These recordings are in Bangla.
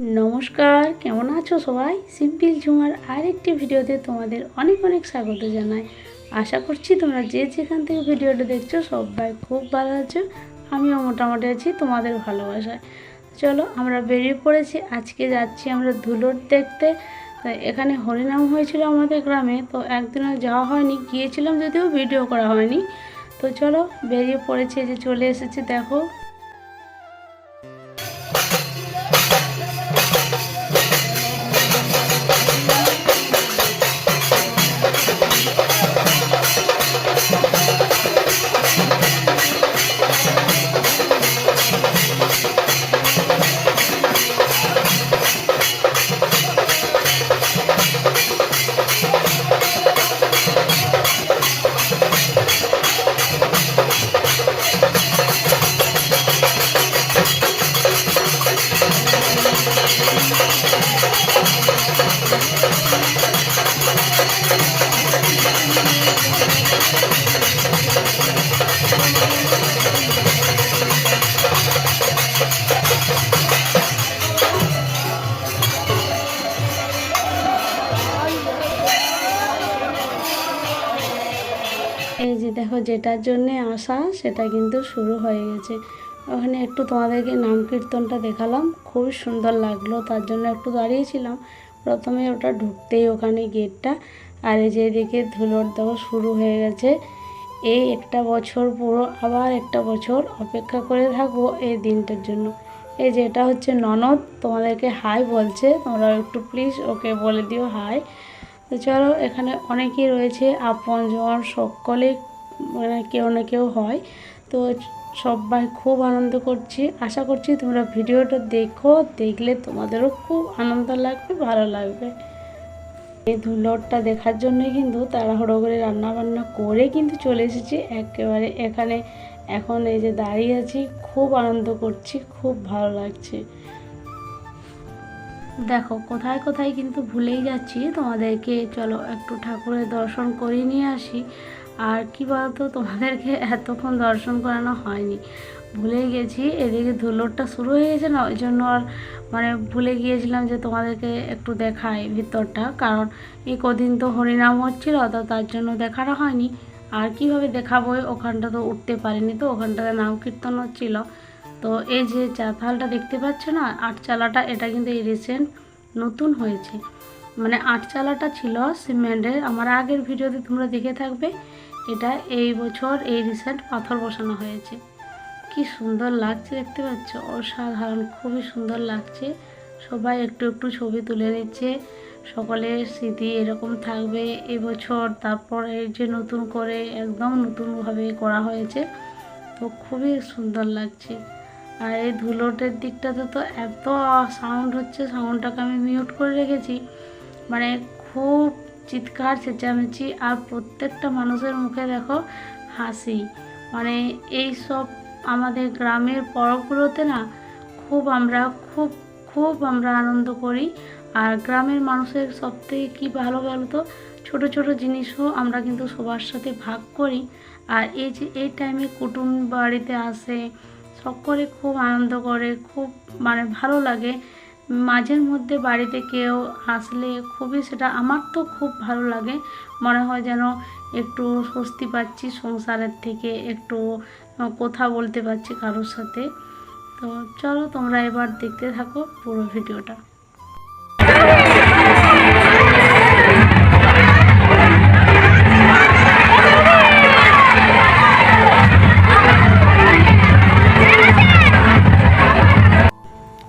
নমস্কার, কেমন আছো সবাই? সিম্পল ঝুমার আরেকটি ভিডিওতে তোমাদের অনেক অনেক স্বাগত জানাই। আশা করছি তোমরা যে যেখান থেকে ভিডিওটা দেখছ সবাই খুব ভালো আছো, আমিও মোটামুটি আছি, তোমাদের ভালোবাসায়। চলো আমরা বেরিয়ে পড়েছি, আজকে যাচ্ছি আমরা ধুলোর দেখতে। এখানে হরিনাম হয়েছিল আমাদের গ্রামে, তো একদিনও যাওয়া হয়নি, গিয়েছিলাম যদিও, ভিডিও করা হয়নি। তো চলো বেরিয়ে পড়েছি যে চলে এসেছি, দেখো। এই যে দেখো, যেটার জন্যে আসা, সেটা কিন্তু শুরু হয়ে গেছে। ওখানে একটু তোমাদেরকে নাম কীর্তনটা দেখালাম। খুবই সুন্দর লাগল, তার জন্য একটু দাঁড়িয়েছিলাম। প্রথমে ওটা ঢুকতেই ওখানে গেটটা আর এই যে এদিকে ধুলোর দেওয়া শুরু হয়ে গেছে। এই একটা বছর পুরো, আবার একটা বছর অপেক্ষা করে থাকব এই দিনটার জন্য। এই যে এটা হচ্ছে ননদ, তোমাদেরকে হাই বলছে। তোমরা একটু প্লিজ ওকে বলে দিও হাই। তো চলো, এখানে অনেকেই রয়েছে, আপন আপনজন সকলে মানে কেউ না কেউ হয়। তো সবাই খুব আনন্দ করছি। আশা করছি তোমরা ভিডিওটা দেখো, দেখলে তোমাদেরও খুব আনন্দ লাগবে, ভালো লাগবে। এই ধুলোরটা দেখার জন্যই কিন্তু তাড়াহুড়ো করে রান্না বান্না করে কিন্তু চলে এসেছি। একেবারে এখানে এখন এই যে দাঁড়িয়ে আছি, খুব আনন্দ করছি, খুব ভালো লাগছে। দেখো, কোথায় কোথায় কিন্তু ভুলেই যাচ্ছি। তোমাদেরকে চলো একটু ঠাকুরের দর্শন করে নিয়ে আসি। আর কি বলতো, তোমাদেরকে এতক্ষণ দর্শন করানো হয়নি। ভুলে গেছি, এদিকে ধুলোরটা শুরু হয়ে গেছে না, ওই জন্য আর মানে ভুলে গিয়েছিলাম যে তোমাদেরকে একটু দেখাই ভিতরটা। কারণ এই কদিন তো হরিনাম হচ্ছিল, তো তার জন্য দেখানো হয়নি। আর কীভাবে দেখাবো, ওখানটা তো উঠতে পারিনি তো, ওখানটাতে নাম কীর্তন হচ্ছিল। তো এই যে চাতালটা দেখতে পাচ্ছ না, আটচালাটা, এটা কিন্তু এই রিসেন্ট নতুন হয়েছে। মানে আটচালাটা ছিল সিমেন্টের, আমার আগের ভিডিওতে তোমরা দেখে থাকবে, এটা এই বছর এই রিসেন্ট পাথর বসানো হয়েছে। কি সুন্দর লাগছে দেখতে পাচ্ছ? অসাধারণ, খুবই সুন্দর লাগছে। সবাই একটু একটু ছবি তুলে নিচ্ছে। সকলের স্মৃতি এরকম থাকবে এবছর। তারপর এই যে নতুন করে একদম নতুনভাবে করা হয়েছে। তো খুবই সুন্দর লাগছে। আর এই ধুলোটের দিকটাতে তো এত সাউন্ড হচ্ছে সাউন্ডটাকে আমি মিউট করে রেখেছি। মানে খুব চিৎকার, চেঁচামেচি আর প্রত্যেকটা মানুষের মুখে দেখো হাসি। মানে এই সব আমাদের গ্রামের পরবগুলোতে না খুব আমরা খুব খুব আমরা আনন্দ করি। আর গ্রামের মানুষের সব থেকে কী ভালো তো ছোটো ছোটো জিনিসও আমরা কিন্তু সবার সাথে ভাগ করি। আর এই যে, এই টাইমে কুটুম বাড়িতে আসে, সকলে খুব আনন্দ করে, খুব মানে ভালো লাগে। মাঝের মধ্যে বাড়িতে কেউ আসলে খুবই সেটা আমার তো খুব ভালো লাগে। মনে হয় যেন একটু স্বস্তি পাচ্ছি সংসারের থেকে, একটু কথা বলতে পারছি কারোর সাথে। তো চলো তোমরা এবার দেখতে থাকো পুরো ভিডিওটা।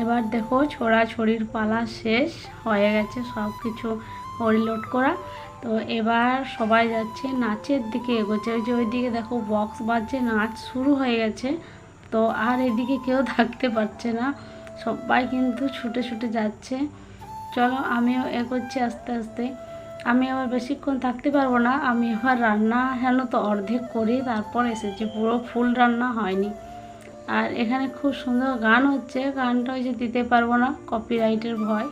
এবার দেখো ছোড়াছড়ির পালা শেষ, হয়ে গেছে সব কিছু হরিলোড করা। তো এবার সবাই যাচ্ছে, নাচের দিকে এগোচ্ছে। ওই যে ওইদিকে দেখো বক্স বাজছে, নাচ শুরু হয়ে গেছে। তো আর এদিকে কেউ থাকতে পারছে না। সবাই কিন্তু ছুটে ছুটে যাচ্ছে। চলো আমিও এগোচ্ছি আস্তে আস্তে। আমি আবার বেশিক্ষণ থাকতে পারব না। আমি আবার রান্না হেন তো অর্ধেক করি, তারপর এসেছি। পুরো ফুল রান্না হয়নি। আর এখানে খুব সুন্দর গান হচ্ছে। গানটা ওই যে দিতে পারব না কপিরাইটের ভয়।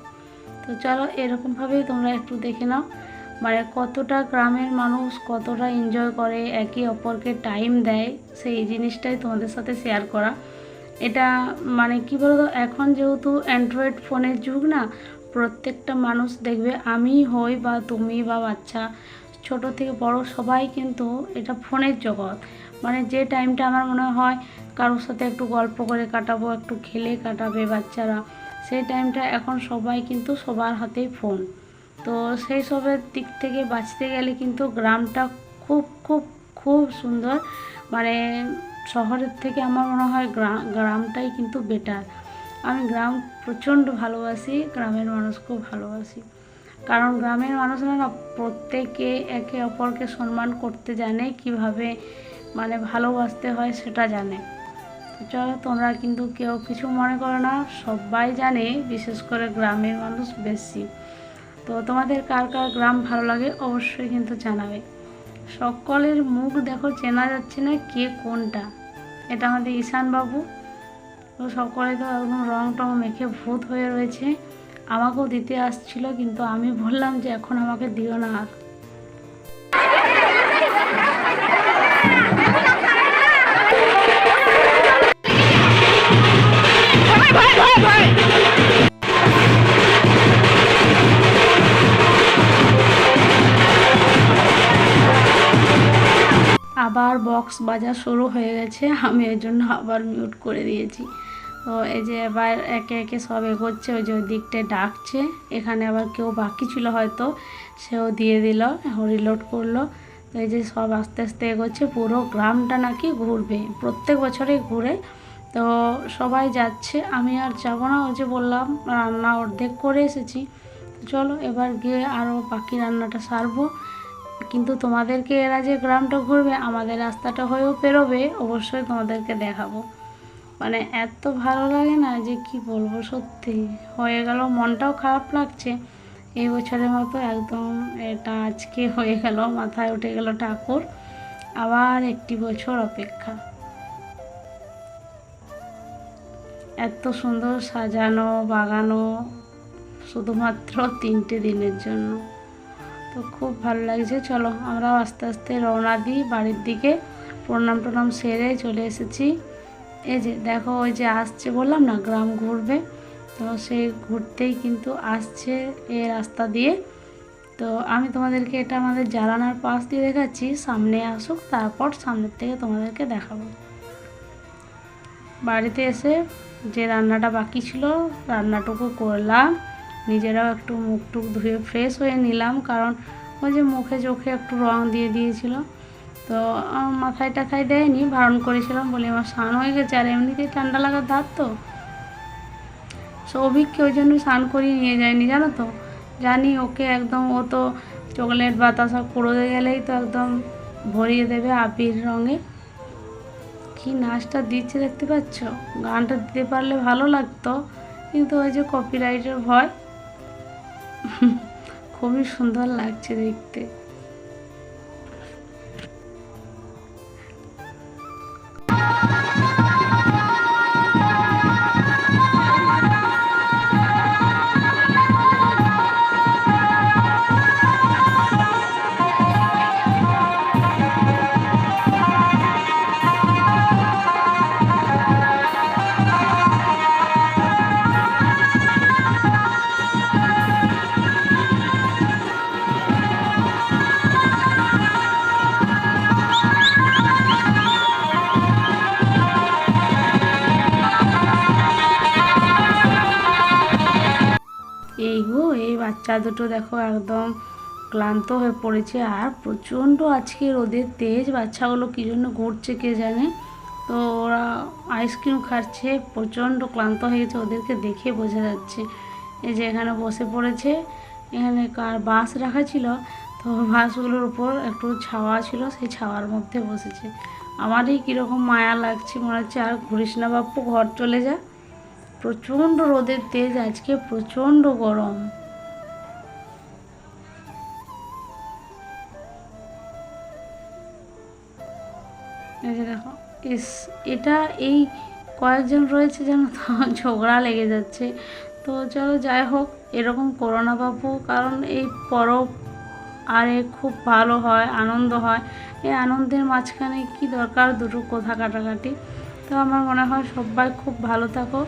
তো চলো এরকমভাবেই তোমরা একটু দেখে নাও। মানে কতটা গ্রামের মানুষ কতটা এনজয় করে, একে অপরকে টাইম দেয়, সেই জিনিসটাই তোমাদের সাথে শেয়ার করা। এটা মানে কি বলতো, এখন যেহেতু অ্যান্ড্রয়েড ফোনের যুগ না, প্রত্যেকটা মানুষ দেখবে আমি হই বা তুমি বা বাচ্চা, ছোট থেকে বড় সবাই কিন্তু এটা ফোনের জগৎ। মানে যে টাইমটা আমার মনে হয় কারোর সাথে একটু গল্প করে কাটাবো, একটু খেলে কাটাবে বাচ্চারা সেই টাইমটা এখন সবাই কিন্তু সবার হাতেই ফোন তো সেই সবের দিক থেকে বাঁচতে গেলে কিন্তু গ্রামটা খুব খুব খুব সুন্দর। মানে শহরের থেকে আমার মনে হয় গ্রাম গ্রামটাই কিন্তু বেটার আমি গ্রাম প্রচণ্ড ভালোবাসি, গ্রামের মানুষকেও ভালোবাসি। কারণ গ্রামের মানুষরা না প্রত্যেকে একে অপরকে সম্মান করতে জানে, কীভাবে মানে ভালোবাসতে হয় সেটা জানে। চলো তোমরা কিন্তু কেউ কিছু মনে করো না, সবাই জানে, বিশেষ করে গ্রামের মানুষ বেশি। তো তোমাদের কার কার গ্রাম ভালো লাগে অবশ্যই কিন্তু জানাবে। সকলের মুখ দেখো, চেনা যাচ্ছে না কে কোনটা। এটা আমাদের ঈশান বাবু তো সকলে তো একদম রং টং মেখে ভূত হয়ে রয়েছে। আমাকেও দিতে আসছিল, কিন্তু আমি বললাম যে এখন আমাকে দিও না। আবার বক্স বাজা শুরু হয়ে গেছে। আমি ওই জন্য আবার মিউট করে দিয়েছি। তো এই যে এবার একে একে সব এগোচ্ছে, ওই যে ওই দিকটায় ডাকছে। এখানে আবার কেউ বাকি ছিল হয়তো, সেও দিয়ে দিল রিলোড করল। তো এই যে সব আস্তে আস্তে এগোচ্ছে, পুরো গ্রামটা নাকি ঘুরবে, প্রত্যেক বছরেই ঘুরে। তো সবাই যাচ্ছে, আমি আর যাব না, ওই যে বললাম, রান্না অর্ধেক করে এসেছি। চলো এবার গিয়ে আরও বাকি রান্নাটা সারবো। কিন্তু তোমাদেরকে এরা যে গ্রামটা ঘুরবে, আমাদের রাস্তাটা হয়েও পেরোবে অবশ্যই তোমাদেরকে দেখাবো। মানে এত ভালো লাগে না যে কি বলব সত্যি। হয়ে গেল, মনটাও খারাপ লাগছে। এই বছরের মতো একদম এটা আজকে হয়ে গেল, মাথায় উঠে গেল ঠাকুর। আবার একটি বছর অপেক্ষা। এত সুন্দর সাজানো, বাগানো, শুধুমাত্র তিনটে দিনের জন্য। তো খুব ভালো লাগছে। চলো আমরাও আস্তে আস্তে রওনা দিই বাড়ির দিকে। প্রণাম টনাম সেরে চলে এসেছি। এই যে দেখো, ওই যে আসছে বললাম না, গ্রাম ঘুরবে। তো সেই ঘুরতেই কিন্তু আসছে এ রাস্তা দিয়ে। তো আমি তোমাদেরকে এটা আমাদের জানানার পাশ দিয়ে দেখাচ্ছি। সামনে আসুক, তারপর সামনের থেকে তোমাদেরকে দেখাবো। বাড়িতে এসে যে রান্নাটা বাকি ছিল, রান্নাটুকু করলাম। নিজেরাও একটু মুখ টুক ধুয়ে ফ্রেশ হয়ে নিলাম, কারণ ওই যে মুখে চোখে একটু রং দিয়ে দিয়েছিল। তো মাথায় টাথায় দেয়নি, বারণ করেছিলাম, বলে আমার স্নান হয়ে গেছে, আর এমনিতেই ঠান্ডা লাগার ধার তো। সৌভিককে ওই জন্য স্নান করিয়ে নিয়ে যায়নি, জানো তো? জানি ওকে একদম, ও তো চকলেট বাতাসা কুড়োতে গেলেই তো একদম ভরিয়ে দেবে আবির রঙে। কি নাচটা দিচ্ছে দেখতে পাচ্ছ? গানটা দিতে পারলে ভালো লাগতো, কিন্তু ওই যে কপিরাইটের ভয়। খুবই সুন্দর লাগছে দেখতে। বাচ্চা দুটো দেখো একদম ক্লান্ত হয়ে পড়েছে আর প্রচণ্ড আজকে রোদের তেজ। বাচ্চাগুলো কী জন্য ঘুরছে কে জানে? তো ওরা আইসক্রিম খাচ্ছে, প্রচণ্ড ক্লান্ত হয়ে গেছে, ওদেরকে দেখে বোঝা যাচ্ছে। এই যে এখানে বসে পড়েছে, এখানে কার বাঁশ রাখা ছিল, তো বাঁশগুলোর উপর একটু ছাওয়া ছিল, সেই ছাওয়ার মধ্যে বসেছে। আমারই কীরকম মায়া লাগছে, মনে হচ্ছে আর ঘুরিস না বাপু ঘর চলে যা। প্রচণ্ড রোদের তেজ, আজকে প্রচণ্ড গরম। এই যে দেখো, ইস, এটা এই কয়েকজন রয়েছে যেন ঝগড়া লেগে যাচ্ছে। তো চলো যাই হোক, এরকম করো না বাবু কারণ এই পরব আরে খুব ভালো হয়, আনন্দ হয়। এই আনন্দের মাঝখানে কি দরকার দুটো কথা কাটাকাটি? তো আমার মনে হয় সবাই খুব ভালো থাকো।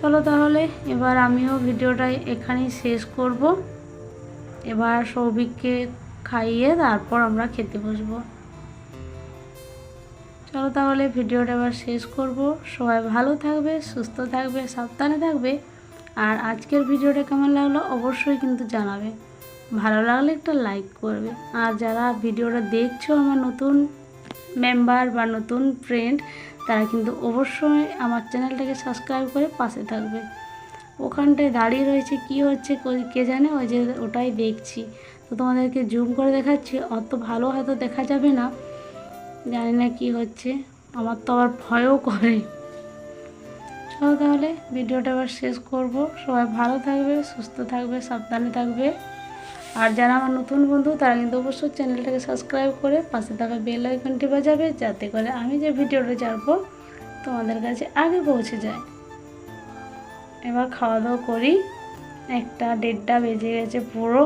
চলো তাহলে, এবার আমিও ভিডিওটা এখানেই শেষ করব। এবার সৌভিককে খাইয়ে তারপর আমরা খেতে বসবো। চলো তাহলে ভিডিওটা এবার শেষ করব। সবাই ভালো থাকবে, সুস্থ থাকবে, সাবধানে থাকবে। আর আজকের ভিডিওটা কেমন লাগল অবশ্যই কিন্তু জানাবে। ভালো লাগলে একটা লাইক করবে। আর যারা ভিডিওটা দেখছ আমার নতুন মেম্বার বা নতুন ফ্রেন্ড তারা কিন্তু অবশ্যই আমার চ্যানেলটাকে সাবস্ক্রাইব করে পাশে থাকবে। ওখানটায় দাঁড়িয়ে রয়েছে কি হচ্ছে কে জানে, ওই যে ওটাই দেখছি। তো তোমাদেরকে জুম করে দেখাচ্ছি, অত ভালো হয়তো দেখা যাবে না। জানি না কি হচ্ছে। আমার তো আবার ভয়ও করে। চলো তাহলে ভিডিওটা আবার শেষ করব। সবাই ভালো থাকবে, সুস্থ থাকবে, সাবধানে থাকবে। আর যারা আমার নতুন বন্ধু, তারা কিন্তু অবশ্যই চ্যানেলটাকে সাবস্ক্রাইব করে পাশে থাকা বেল আইকনটি বাজাবে, যাতে করে আমি যে ভিডিওটা ছাড়বো, তোমাদের কাছে আগে পৌঁছে যায়। এবার খাওয়া দাওয়া করি। একটা দেড়টা বেজে গেছে পুরো।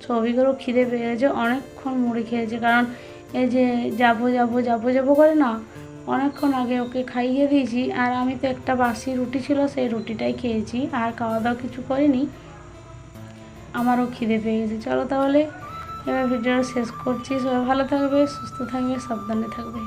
ছবিগুলো খিদে পেয়ে গেছে, অনেকক্ষণ মুড়ি খেয়েছে। কারণ এই যে যাব যাব যাব যাব করে না, অনেকক্ষণ আগে ওকে খাইয়ে দিয়েছি, আর আমি তো একটা বাসি রুটি ছিল, সেই রুটিটাই খেয়েছি, আর খাওয়া দাওয়া কিছু করিনি। আমারও খিদে পেয়ে গেছে। চলো তাহলে, এবার ভিডিও শেষ করছি। সবাই ভালো থাকবে, সুস্থ থাকবে, সাবধানে থাকবে।